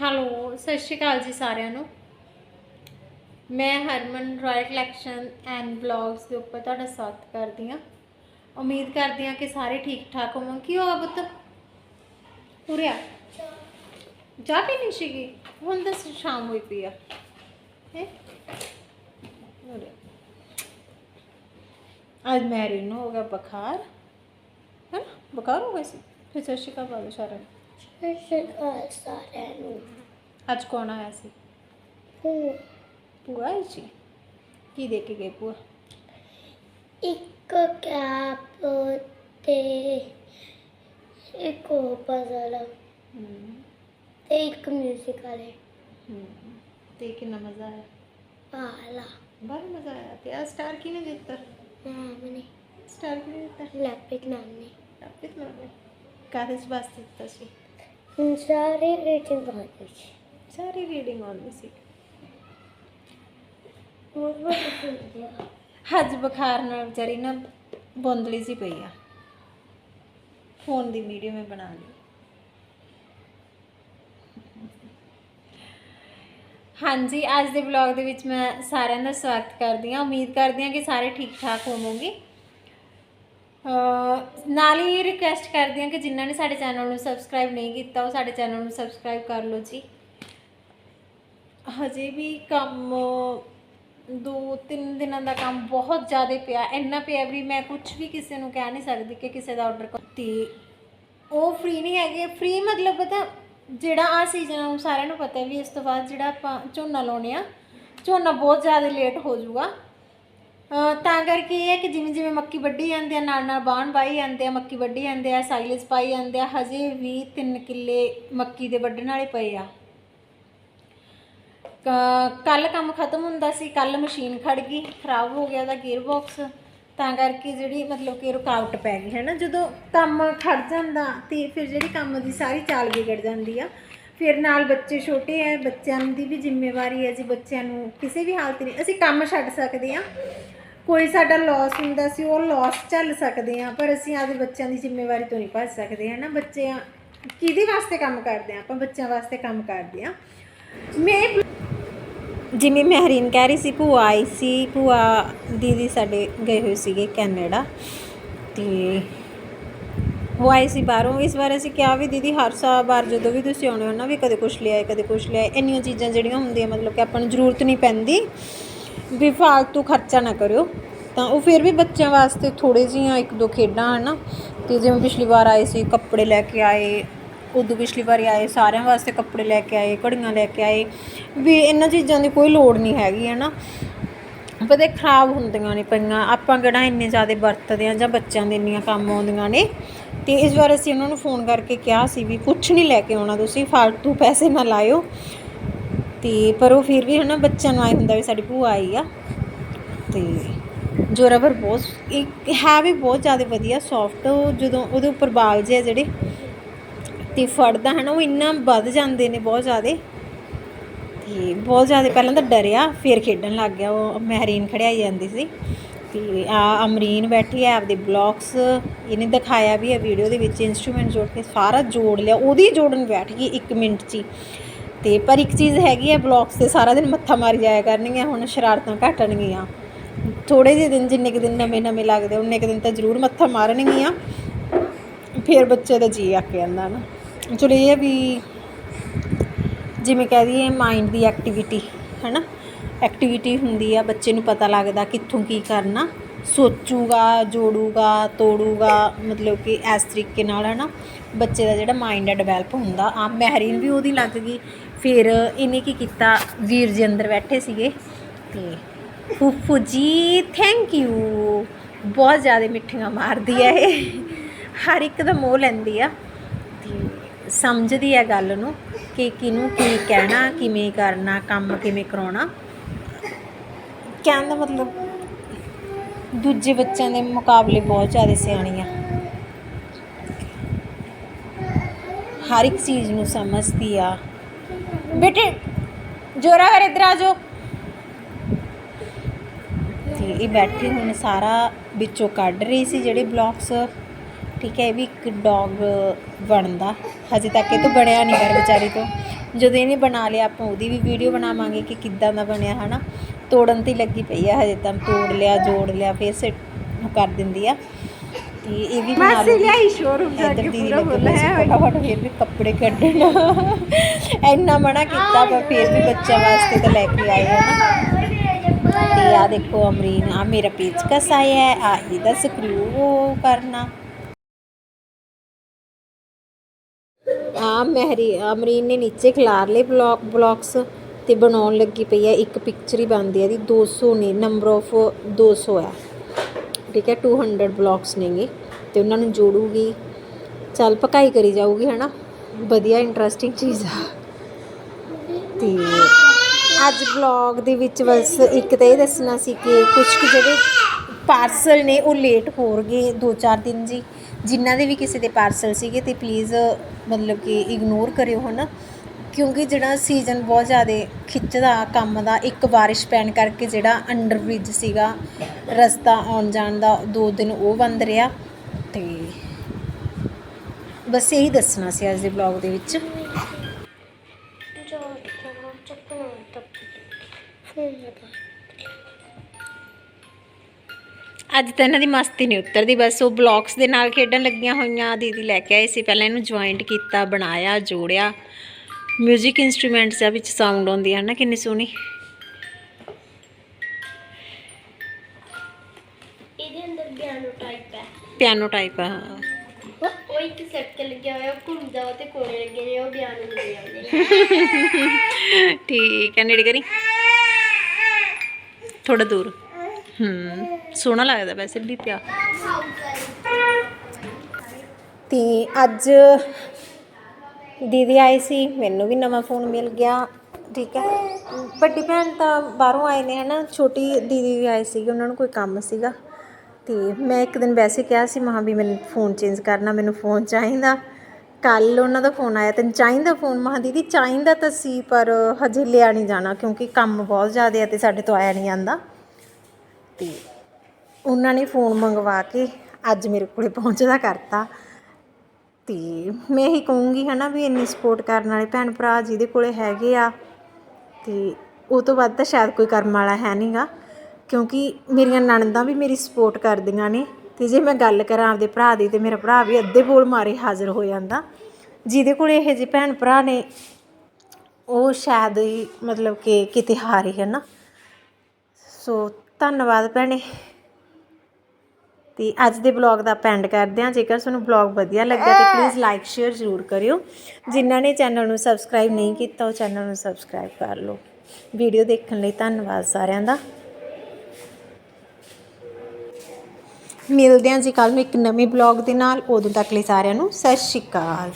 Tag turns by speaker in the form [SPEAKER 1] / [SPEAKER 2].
[SPEAKER 1] Hello, ਸਤਿ ਸ਼੍ਰੀ ਅਕਾਲ ਜੀ ਸਾਰਿਆਂ ਨੂੰ। ਮੈਂ Harman royal collection and blogs ਦੇ ਉੱਪਰ ਤੁਹਾਡਾ ਸਵਾਗਤ ਕਰਦੀ ਹਾਂ। ਉਮੀਦ ਕਰਦੀ ਹਾਂ ਕਿ ਸਾਰੇ ਠੀਕ ਠਾਕ ਹੋਵੋਗੇ। ਕੀ ਹੋਇਆ ਪੁੱਤ? ਉਰਿਆ ਜਾ ਕੇ ਨਹੀਂ ਸੀਗੀ? ਹੁਣ ਤਾਂ ਸ਼ਾਮ ਹੋਈ ਪਈ ਆ। ਹੈ? ਉਰਿਆ ਅੱਜ ਮੈਰੀ ਨੂੰ ਹੋ ਗਿਆ ਬੁਖਾਰ। ਹੈ ਨਾ ਬੁਖਾਰ ਹੋ ਗਿਆ ਸੀ। ਫਿਰ ਸਤਿ ਸ਼੍ਰੀ ਅਕਾਲ ਬਾਬਾ ਸਾਰਿਆਂ ਨੂੰ।
[SPEAKER 2] ਸਤਿ ਸ਼੍ਰੀ ਅਕਾਲ ਸਾਰਿਆਂ ਨੂੰ
[SPEAKER 1] ਅੱਜ ਕੌਣ ਆਇਆ ਸੀ?
[SPEAKER 2] ਹੁਣ
[SPEAKER 1] ਭੂਆ ਆਈ ਸੀ? ਕੀ ਦੇ ਕੇ ਗਏ ਭੂਆ?
[SPEAKER 2] ਇੱਕ ਕੈਪ ਤੇ ਇੱਕ ਉਹ ਪਜ਼ਲ ਤੇ ਇੱਕ ਮਿਊਜ਼ਿਕ ਵਾਲੇ।
[SPEAKER 1] ਤੇ ਕਿੰਨਾ ਮਜ਼ਾ ਆਇਆ?
[SPEAKER 2] ਪਾਲਾ
[SPEAKER 1] ਬੜਾ ਮਜ਼ਾ ਆਇਆ ਤੇ ਆ ਸਟਾਰ ਕਿਹਨੇ ਦਿੱਤਾ?
[SPEAKER 2] ਮੈਮ ਨੇ
[SPEAKER 1] ਸਟਾਰ ਕਿਹਨੇ ਦਿੱਤਾ?
[SPEAKER 2] ਲੈਪਿਕ ਨਾਨੀ
[SPEAKER 1] ਆਪਿਤ ਮਾਰੇ ਕਾਹਦੇ ਵਾਸਤੇ ਦਿੱਤਾ ਸੀ?
[SPEAKER 2] ਬਾਅਦ
[SPEAKER 1] ਸਾਰੀ ਰੀਡਿੰਗ ਆਉਂਦੀ ਸੀ।
[SPEAKER 2] ਉਹ
[SPEAKER 1] ਅੱਜ ਬੁਖਾਰ ਨਾਲ ਵਿਚਾਰੀ ਨਾ ਬੋਂਦਲੀ ਸੀ ਪਈ ਆ। ਫੋਨ ਦੀ ਵੀਡੀਓ ਮੈਂ ਬਣਾ ਲਈ। ਹਾਂਜੀ ਅੱਜ ਦੇ ਵਲੌਗ ਦੇ ਵਿੱਚ ਮੈਂ ਸਾਰਿਆਂ ਦਾ ਸਵਾਗਤ ਕਰਦੀ ਹਾਂ। ਉਮੀਦ ਕਰਦੀ ਹਾਂ ਕਿ ਸਾਰੇ ਠੀਕ ਠਾਕ ਹੋਵੋਗੇ। ਨਾਲ ਹੀ ਰਿਕੁਐਸਟ ਕਰਦੀ ਹਾਂ ਕਿ ਜਿਨ੍ਹਾਂ ਨੇ ਸਾਡੇ ਚੈਨਲ ਨੂੰ ਸਬਸਕ੍ਰਾਈਬ ਨਹੀਂ ਕੀਤਾ, ਉਹ ਸਾਡੇ ਚੈਨਲ ਨੂੰ ਸਬਸਕ੍ਰਾਈਬ ਕਰ ਲਓ ਜੀ। ਹਜੇ ਵੀ ਕੰਮ ਦੋ ਤਿੰਨ ਦਿਨਾਂ ਦਾ ਕੰਮ ਬਹੁਤ ਜ਼ਿਆਦਾ ਪਿਆ, ਇੰਨਾ ਪਿਆ ਵੀ ਮੈਂ ਕੁਝ ਵੀ ਕਿਸੇ ਨੂੰ ਕਹਿ ਨਹੀਂ ਸਕਦੀ ਕਿ ਕਿਸੇ ਦਾ ਆਰਡਰ ਤੇ ਉਹ ਫ੍ਰੀ ਨਹੀਂ ਹੈਗੇ। ਫ੍ਰੀ ਮਤਲਬ ਪਤਾ, ਜਿਹੜਾ ਆ ਸੀਜ਼ਨ ਆ ਸਾਰਿਆਂ ਨੂੰ ਪਤਾ ਵੀ ਇਸ ਤੋਂ ਬਾਅਦ ਜਿਹੜਾ ਆਪਾਂ ਝੋਨਾ ਲਾਉਣੇ ਆ, ਝੋਨਾ ਬਹੁਤ ਜ਼ਿਆਦਾ ਲੇਟ ਹੋ ਜਾਊਗਾ। ਤਾਂ ਕਰਕੇ ਇਹ ਹੈ ਕਿ ਜਿਵੇਂ ਜਿਵੇਂ ਮੱਕੀ ਵੱਢੀ ਜਾਂਦੇ ਆ, ਨਾਲ ਨਾਲ ਬਾਣ ਵਾਈ ਜਾਂਦੇ ਆ, ਮੱਕੀ ਵੱਢੀ ਜਾਂਦੇ ਆ ਸਾਈਲੇਜ ਪਾਈ ਜਾਂਦੇ ਆ, ਹਜੇ ਵੀ 3 ਕਿੱਲੇ ਮੱਕੀ ਦੇ ਵੱਢਣ ਵਾਲੇ ਪਏ ਆ। ਕੱਲ ਕੰਮ ਖਤਮ ਹੁੰਦਾ ਸੀ ਕੱਲ ਮਸ਼ੀਨ ਖੜ ਗਈ, ਖਰਾਬ ਹੋ ਗਿਆ ਉਹਦਾ ਗੀਅਰ ਬਾਕਸ ਤਾਂ ਕਰਕੇ ਜਿਹੜੀ ਮਤਲਬ ਕਿ ਰੁਕਾਵਟ ਪੈ ਗਈ ਹੈ ਨਾ ਜਦੋਂ ਕੰਮ ਖੜ ਜਾਂਦਾ, ਤੇ ਫਿਰ ਜਿਹੜੀ ਕੰਮ ਦੀ ਸਾਰੀ ਚਾਲ ਵਿਗੜ ਜਾਂਦੀ ਆ। ਫਿਰ ਨਾਲ ਬੱਚੇ ਛੋਟੇ ਆ, ਬੱਚਿਆਂ ਦੀ ਵੀ ਜ਼ਿੰਮੇਵਾਰੀ ਹੈ ਜੀ, ਬੱਚਿਆਂ ਨੂੰ ਕਿਸੇ ਵੀ ਹਾਲਤ ਨਹੀਂ, ਅਸੀਂ ਕੰਮ ਛੱਡ ਸਕਦੇ ਆ। ਕੋਈ ਸਾਡਾ ਲਾਸ ਹੁੰਦਾ ਸੀ, ਉਹ ਲਾਸ ਝੱਲ ਸਕਦੇ ਆ ਪਰ ਅਸੀਂ ਆਪਦੇ ਬੱਚਿਆਂ ਦੀ ਜ਼ਿੰਮੇਵਾਰੀ ਤੋਂ ਨਹੀਂ ਭੱਜ ਸਕਦੇ ਹੈ ਨਾ ਬੱਚੇ ਕਿਹਦੇ ਵਾਸਤੇ ਕੰਮ ਕਰਦੇ ਆ ਆਪਾਂ ਬੱਚਿਆਂ ਵਾਸਤੇ ਕੰਮ ਕਰਦੇ ਆ ਮੈਂ ਜਿਵੇਂ ਮਹਿਰੀਨ ਕਹਿ ਰਹੀ ਸੀ, ਭੂਆ ਆਈ ਸੀ, ਭੂਆ ਦੀਦੀ ਸਾਡੇ ਗਏ ਹੋਏ ਸੀਗੇ ਕੈਨੇਡਾ, ਤੇ ਉਹ ਆਈ ਸੀ ਬਾਹਰੋਂ। ਇਸ ਵਾਰ ਅਸੀਂ ਕਿਹਾ ਵੀ ਦੀਦੀ, ਹਰ ਸਾਲ ਬਾਰ ਜਦੋਂ ਵੀ ਤੁਸੀਂ ਆਉਣੇ ਹੋ ਨਾ, ਵੀ ਕਦੇ ਕੁਛ ਲਿਆਏ, ਕਦੇ ਕੁਛ ਲਿਆਏ, ਇੰਨੀਆਂ ਚੀਜ਼ਾਂ ਜਿਹੜੀਆਂ ਹੁੰਦੀਆਂ, ਮਤਲਬ ਕਿ ਆਪਾਂ ਨੂੰ ਜ਼ਰੂਰਤ ਨਹੀਂ ਪੈਂਦੀ। ਵੀ ਫਾਲਤੂ ਖਰਚਾ ਨਾ ਕਰਿਓ। ਤਾਂ ਉਹ ਫਿਰ ਵੀ ਬੱਚਿਆਂ ਵਾਸਤੇ ਥੋੜੇ ਜਿਹੀਆਂ ਇੱਕ ਦੋ ਖੇਡਾਂ ਹਨ। ਤੇ ਜਿਵੇਂ ਪਿਛਲੀ ਵਾਰ ਆਏ ਸੀ, ਕੱਪੜੇ ਲੈ ਕੇ ਆਏ, ਉਦੋਂ ਪਿਛਲੀ ਵਾਰੀ ਆਏ, ਸਾਰਿਆਂ ਵਾਸਤੇ ਕੱਪੜੇ ਲੈ ਕੇ ਆਏ, ਘੜੀਆਂ ਲੈ ਕੇ ਆਏ। ਵੀ ਇਹਨਾਂ ਚੀਜ਼ਾਂ ਦੀ ਕੋਈ ਲੋੜ ਨਹੀਂ ਹੈਗੀ ਹੈ ਨਾ ਪਤਾ ਖਰਾਬ ਹੁੰਦੀਆਂ ਨੇ ਪਈਆਂ। ਆਪਾਂ ਕਿਹੜਾ ਇੰਨੇ ਜ਼ਿਆਦਾ ਵਰਤਦੇ ਆ ਜਾਂ ਬੱਚਿਆਂ ਦੇ ਇੰਨੀਆਂ ਕੰਮ ਆਉਂਦੀਆਂ ਨੇ। ਤੇ ਇਸ ਵਾਰ ਅਸੀਂ ਉਹਨਾਂ ਨੂੰ ਫੋਨ ਕਰਕੇ ਕਿਹਾ ਸੀ ਵੀ ਕੁਝ ਨਹੀਂ ਲੈ ਕੇ ਆਉਣਾ ਤੁਸੀਂ ਫालतू ਪੈਸੇ ਨਾ ਲਾਇਓ। ਤੇ ਪਰ ਉਹ ਫਿਰ ਵੀ ਹਨਾ ਬੱਚਿਆਂ ਨੂੰ ਆਏ ਹੁੰਦਾ ਵੀ ਸਾਡੀ ਭੂਆ ਆਈ ਆ। ਤੇ ਜੋਰਾਵਰ ਬਹੁਤ ਇੱਕ ਹੈ ਵੀ ਬਹੁਤ ਜ਼ਿਆਦਾ ਵਧੀਆ ਸੌਫਟ ਜਦੋਂ ਉਹਦੇ ਉੱਪਰ ਬਾਲ ਜਿਹੇ ਜਿਹੜੇ ਤੇ ਫੜਦਾ ਹੈ ਨਾ ਉਹ ਇੰਨਾ ਵੱਧ ਜਾਂਦੇ ਨੇ ਬਹੁਤ ਜ਼ਿਆਦਾ। ਤੇ ਬਹੁਤ ਜ਼ਿਆਦਾ ਪਹਿਲਾਂ ਤਾਂ ਡਰਿਆ, ਫਿਰ ਖੇਡਣ ਲੱਗ ਗਿਆ, ਉਹ ਮਹਿਰੀਨ ਖੜਿਆਈ ਜਾਂਦੀ ਸੀ। ਤੇ ਆ ਅਮਰੀਨ ਬੈਠੀ ਹੈ ਆਪਦੇ ਬਲੌਕਸ ਇਹਨੇ ਦਿਖਾਇਆ ਵੀ ਹੈ ਵੀਡੀਓ ਦੇ ਵਿੱਚ ਇਨਸਟਰੂਮੈਂਟ ਜੋੜ ਕੇ ਸਾਰਾ ਜੋੜ ਲਿਆ, ਉਹਦੀ ਜੋੜਨ ਬੈਠ ਗਈ 1 ਮਿੰਟ 'ਚ ਹੀ। ਤੇ ਪਰ ਇੱਕ ਚੀਜ਼ ਹੈਗੀ ਹੈ ਬਲੌਕਸ ਤੇ ਸਾਰਾ ਦਿਨ ਮੱਥਾ ਮਾਰੀ ਜਾਇਆ ਕਰਨਗੀਆਂ, ਹੁਣ ਸ਼ਰਾਰਤਾਂ ਘਟਣਗੀਆਂ ਥੋੜੇ ਜਿਹੇ ਦਿਨ ਜਿੰਨੇ ਕੁ ਦਿਨ ਨਵੇਂ ਨਵੇਂ ਲੱਗਦੇ ਉਹਨੇ ਕੁ ਦਿਨ ਤਾਂ ਜ਼ਰੂਰ ਮੱਥਾ ਮਾਰਨਗੀਆਂ। ਫਿਰ ਬੱਚੇ ਦਾ ਜੀ ਅੱਕ ਜਾਂਦਾ ਨਾ। ਚਲੋ ਇਹ ਹੈ ਵੀ ਜਿਵੇਂ ਕਹਿ ਦਈਏ ਮਾਈਂਡ ਦੀ ਐਕਟੀਵਿਟੀ ਹੈ ਨਾ ਐਕਟੀਵਿਟੀ ਹੁੰਦੀ ਆ, ਬੱਚੇ ਨੂੰ ਪਤਾ ਲੱਗਦਾ ਕਿੱਥੋਂ ਕੀ ਕਰਨਾ। ਸੋਚੂਗਾ, ਜੋੜੂਗਾ, ਤੋੜੂਗਾ, ਮਤਲਬ ਕਿ ਇਸ ਤਰੀਕੇ ਨਾਲ ਹੈ ਨਾ ਬੱਚੇ ਦਾ ਜਿਹੜਾ ਮਾਈਂਡ ਹੈ ਡਿਵੈਲਪ ਹੁੰਦਾ। ਆ ਮਹਿਰੀਨ ਵੀ ਉਹਦੀ ਲੱਗ ਗਈ। ਫਿਰ ਇਹਨੇ ਕੀ ਕੀਤਾ? ਵੀਰ ਜੀ ਅੰਦਰ ਬੈਠੇ ਸੀਗੇ ਤੇ ਫੁੱਫੂ ਜੀ ਥੈਂਕ ਯੂ ਬਹੁਤ ਜ਼ਿਆਦਾ ਮਿੱਠੀਆਂ ਮਾਰਦੀ ਹੈ ਇਹ। ਹਰ ਇੱਕ ਦਾ ਮੋਹ ਲੈਂਦੀ ਆ। ਤੇ ਸਮਝਦੀ ਹੈ ਗੱਲ ਨੂੰ ਕਿ ਕਿਹਨੂੰ ਕੀ ਕਹਿਣਾ, ਕਿਵੇਂ ਕਰਨਾ, ਕੰਮ ਕਿਵੇਂ ਕਰਾਉਣਾ। ਕਹਿਣ ਦਾ ਮਤਲਬ ਦੂਜੇ ਬੱਚਿਆਂ ਦੇ ਮੁਕਾਬਲੇ ਬਹੁਤ ਜ਼ਿਆਦਾ ਸਿਆਣੀ ਆ। ਹਰ ਇੱਕ ਚੀਜ਼ ਨੂੰ ਸਮਝਦੀ ਆ। ਬੇਟੇ, ਜੋਰਾ ਕਰ ਇਧਰ ਆ ਜਾਓ। ਤੇ ਇਹ ਬੈਠੇ ਹੁਣ ਸਾਰਾ ਵਿੱਚੋਂ ਕੱਢ ਰਹੀ ਸੀ ਜਿਹੜੇ ਬਲੌਕਸ ਠੀਕ ਹੈ, ਇਹ ਵੀ ਇੱਕ ਡੌਗ ਬਣਦਾ। ਹਜੇ ਤੱਕ ਇਹ ਤੋਂ ਬਣਿਆ ਨਹੀਂ ਘਰ ਵਿਚਾਰੀ ਤੋਂ। ਜਦੋਂ ਇਹਨੇ ਬਣਾ ਲਿਆ, ਆਪਾਂ ਉਹਦੀ ਵੀ ਵੀਡੀਓ ਬਣਾਵਾਂਗੇ ਕਿ ਕਿੱਦਾਂ ਦਾ ਬਣਿਆ, ਹਨਾ। ਤੋੜਨ ਤੇ ਲੱਗੀ ਪਈ ਆ, ਹਜੇ ਤਾਂ ਤੋੜ ਲਿਆ, ਜੋੜ ਲਿਆ, ਫਿਰ ਸਿੱਟ ਕਰ ਦਿੰਦੀ ਆ। ਤੇ ਇਹ ਵੀ ਬਣਾ ਲੂਗੀ।
[SPEAKER 3] ਲਿਆਈ ਸ਼ੋਰੂਮ ਜਾ ਕੇ ਪੂਰਾ
[SPEAKER 1] ਸੀ
[SPEAKER 3] ਹੈ
[SPEAKER 1] ਫਟਾਫਟ ਫਿਰ ਵੀ ਕੱਪੜੇ ਕੱਢਣ। ਇੰਨਾ ਮਨਾ ਕੀਤਾ ਪਰ ਫਿਰ ਵੀ ਬੱਚਾ ਵਾਸਤੇ ਤਾਂ ਲੈ ਕੇ ਆਏ ਆ ਨਾ। ਤੇ ਆ ਦੇਖੋ ਅਮਰੀਨ ਆ ਮੇਰਾ ਪੇਚਕਸ ਆਇਆ ਹੈ ਆ ਇਹਦਾ ਸਕਰੂ ਕਰਨਾ। ਆ ਮਹਿਰੀ ਅਮਰੀਨ ਨੇ ਨੀਚੇ ਖਿਲਾਰ ਲਏ ਬਲੌਕ ਬਲੌਕਸ ਤੇ ਬਣਾਉਣ ਲੱਗੀ ਪਈ ਹੈ ਇੱਕ ਪਿਕਚਰ ਹੀ ਬਣਦੀ ਹੈ ਦੀ 200 ਨੇ ਨੰਬਰ ਆਫ 200 ਹੈ। ਠੀਕ ਹੈ 200 ਬਲੌਕਸ ਨੇਗੇ ਤੇ ਉਹਨਾਂ ਨੂੰ ਜੋੜੂਗੀ। ਚੱਲ ਪਕਾਈ ਕਰੀ ਜਾਊਗੀ, ਹਨਾ? ਵਧੀਆ ਇੰਟਰਸਟਿੰਗ ਚੀਜ਼ ਆ। ਤੇ ਅੱਜ ਵਲੌਗ ਦੇ ਵਿੱਚ ਬਸ ਇੱਕ ਤਾਂ ਇਹ ਦੱਸਣਾ ਸੀ ਕਿ ਕੁਝ ਕੁ ਜਿਹੜੇ ਪਾਰਸਲ ਨੇ, ਉਹ ਲੇਟ ਹੋ ਗਏ 2-4 ਦਿਨ ਜੀ। ਜਿਨ੍ਹਾਂ ਦੇ ਵੀ ਕਿਸੇ ਦੇ ਪਾਰਸਲ ਸੀਗੇ ਤੇ ਪਲੀਜ਼ ਮਤਲਬ ਕਿ ਇਗਨੋਰ ਕਰਿਓ, ਹਨਾ? ਕਿਉਂਕਿ ਜਿਹੜਾ ਸੀਜ਼ਨ ਬਹੁਤ ਜ਼ਿਆਦਾ ਖਿੱਚਦਾ ਕੰਮ ਦਾ, ਇੱਕ ਬਾਰਿਸ਼ ਪੈਣ ਕਰਕੇ ਜਿਹੜਾ ਅੰਡਰ ਬ੍ਰਿਜ ਸੀਗਾ, ਰਸਤਾ ਆਉਣ ਜਾਣ ਦਾ, ਦੋ ਦਿਨ ਉਹ ਬੰਦ ਰਿਹਾ ਤੇ ਬਸ ਇਹੀ ਦੱਸਣਾ ਸੀ ਅੱਜ ਦੇ ਵਲੌਗ ਦੇ ਵਿੱਚ। ਅੱਜ ਤਾਂ ਇਹਨਾਂ ਦੀ ਮਸਤੀ ਨਹੀਂ ਉਤਰਦੀ, ਬਸ ਉਹ ਬਲੌਕਸ ਦੇ ਨਾਲ ਖੇਡਣ ਲੱਗੀਆਂ ਹੋਈਆਂ, ਦੀਦੀ ਲੈ ਕੇ ਆਏ ਸੀ, ਪਹਿਲਾਂ ਇਹਨੂੰ ਜੁਆਇੰਟ ਕੀਤਾ, ਬਣਾਇਆ, ਜੋੜਿਆ। 뮤직 ਇਨਸਟਰੂਮੈਂਟਸ ਆ ਵਿੱਚ ਸਾਊਂਡ ਆਉਂਦੀ ਹੈ ਨਾ ਕਿੰਨੀ ਸੋਹਣੀ।
[SPEAKER 2] ਇਹਦੇ ਅੰਦਰ ਪਿਆਨੋ ਟਾਈਪ ਹੈ।
[SPEAKER 1] ਪਿਆਨੋ ਟਾਈਪ ਆ।
[SPEAKER 2] ਉਹ ਇੱਕ ਸਰਕਲ ਲੱਗਿਆ ਹੋਇਆ ਘੁੰਮਦਾ ਉਹ ਤੇ ਕੋਨੇ ਲੱਗੇ ਨੇ ਉਹ ਪਿਆਨੋ ਨੂੰ ਦੇ ਆਉਂਦੇ
[SPEAKER 1] ਠੀਕ ਹੈ ਨੇੜੇ ਕਰੀ। ਥੋੜਾ ਦੂਰ। ਹੂੰ ਸੋਹਣਾ ਲੱਗਦਾ ਵੈਸੇ ਵੀ ਪਿਆ। ਤੇ ਅੱਜ ਦੀਦੀ ਆਏ ਸੀ, ਮੈਨੂੰ ਵੀ ਨਵਾਂ ਫੋਨ ਮਿਲ ਗਿਆ, ਠੀਕ ਹੈ। ਵੱਡੀ ਭੈਣ ਤਾਂ ਬਾਹਰੋਂ ਆਏ ਨੇ ਹਨਾ, ਛੋਟੀ ਦੀਦੀ ਵੀ ਆਏ ਸੀਗੇ, ਉਹਨਾਂ ਨੂੰ ਕੋਈ ਕੰਮ ਸੀਗਾ। ਤੇ ਮੈਂ ਇੱਕ ਦਿਨ ਵੈਸੇ ਕਿਹਾ ਸੀ, ਮਹਾਂ ਵੀ ਮੈਨੂੰ ਫੋਨ ਚੇਂਜ ਕਰਨਾ, ਮੈਨੂੰ ਫੋਨ ਚਾਹੀਦਾ। ਕੱਲ ਉਹਨਾਂ ਦਾ ਫੋਨ ਆਇਆ, ਤੈਨੂੰ ਚਾਹੀਦਾ ਫੋਨ ਮਹਾਂ ਦੀਦੀ, ਚਾਹੀਦਾ ਤਾਂ ਸੀ, ਪਰ ਹਜੇ ਲਿਆ ਨਹੀਂ ਜਾਣਾ, ਕਿਉਂਕਿ ਕੰਮ ਬਹੁਤ ਜ਼ਿਆਦਾ ਹੈ ਤੇ ਸਾਡੇ ਤੋਂ ਆਇਆ ਨਹੀਂ ਜਾਂਦਾ। ਤੇ ਉਹਨਾਂ ਨੇ ਫੋਨ ਮੰਗਵਾ ਕੇ ਅੱਜ ਮੇਰੇ ਕੋਲੇ ਪਹੁੰਚਦਾ ਕਰਤਾ। ਤੇ ਮੈਂ ਇਹੀ ਕਹੂੰਗੀ ਹਨਾ ਵੀ ਇੰਨੀ ਸਪੋਰਟ ਕਰਨ ਵਾਲੇ ਭੈਣ ਭਰਾ ਜਿਹਦੇ ਕੋਲੇ ਹੈਗੇ ਆ, ਤੇ ਉਹ ਤੋਂ ਵੱਧ ਤਾਂ ਸ਼ਾਇਦ ਕੋਈ ਕਰਮ ਵਾਲਾ ਹੈ ਨਹੀਂਗਾ ਕਿਉਂਕਿ ਮੇਰੀਆਂ ਨਣਦਾਂ ਵੀ ਮੇਰੀ ਸਪੋਰਟ ਕਰਦੀਆਂ ਨੇ, ਤੇ ਜੇ ਮੈਂ ਗੱਲ ਕਰਾਂ ਆਪਦੇ ਭਰਾ ਦੀ ਤੇ ਮੇਰਾ ਭਰਾ ਵੀ ਅੱਧੇ ਬੋਲ ਮਾਰੇ ਹਾਜ਼ਰ ਹੋ ਜਾਂਦਾ। ਜਿਹਦੇ ਕੋਲ ਇਹ ਜਿਹੇ ਭੈਣ ਭਰਾ ਨੇ, ਉਹ ਸ਼ਾਇਦ ਹੀ ਮਤਲਬ ਕਿ ਕਿਤੇ ਹਾਰੇ ਹੈ ਨਾ ਸੋ ਧੰਨਵਾਦ ਭੈਣੇ। ਤੇ ਅੱਜ ਦੇ ਬਲੌਗ ਦਾ ਪੈਂਡ ਕਰਦੇ ਹਾਂ। ਜੇਕਰ ਤੁਹਾਨੂੰ ਬਲੌਗ ਵਧੀਆ ਲੱਗਿਆ ਤੇ ਪਲੀਜ਼ ਲਾਈਕ ਸ਼ੇਅਰ ਜ਼ਰੂਰ ਕਰਿਓ। ਜਿਨ੍ਹਾਂ ਨੇ ਚੈਨਲ ਨੂੰ ਸਬਸਕ੍ਰਾਈਬ ਨਹੀਂ ਕੀਤਾ ਉਹ ਚੈਨਲ ਨੂੰ ਸਬਸਕ੍ਰਾਈਬ ਕਰ ਲਓ। ਵੀਡੀਓ ਦੇਖਣ ਲਈ ਧੰਨਵਾਦ ਸਾਰਿਆਂ ਦਾ। ਮਿਲਦੇ ਹਾਂ ਜੀ ਕੱਲ ਨੂੰ ਇੱਕ ਨਵੇਂ ਬਲੌਗ ਦੇ ਨਾਲ। ਉਦੋਂ ਤੱਕ ਲਈ ਸਾਰਿਆਂ ਨੂੰ ਸਤਿ ਸ਼੍ਰੀ ਅਕਾਲ।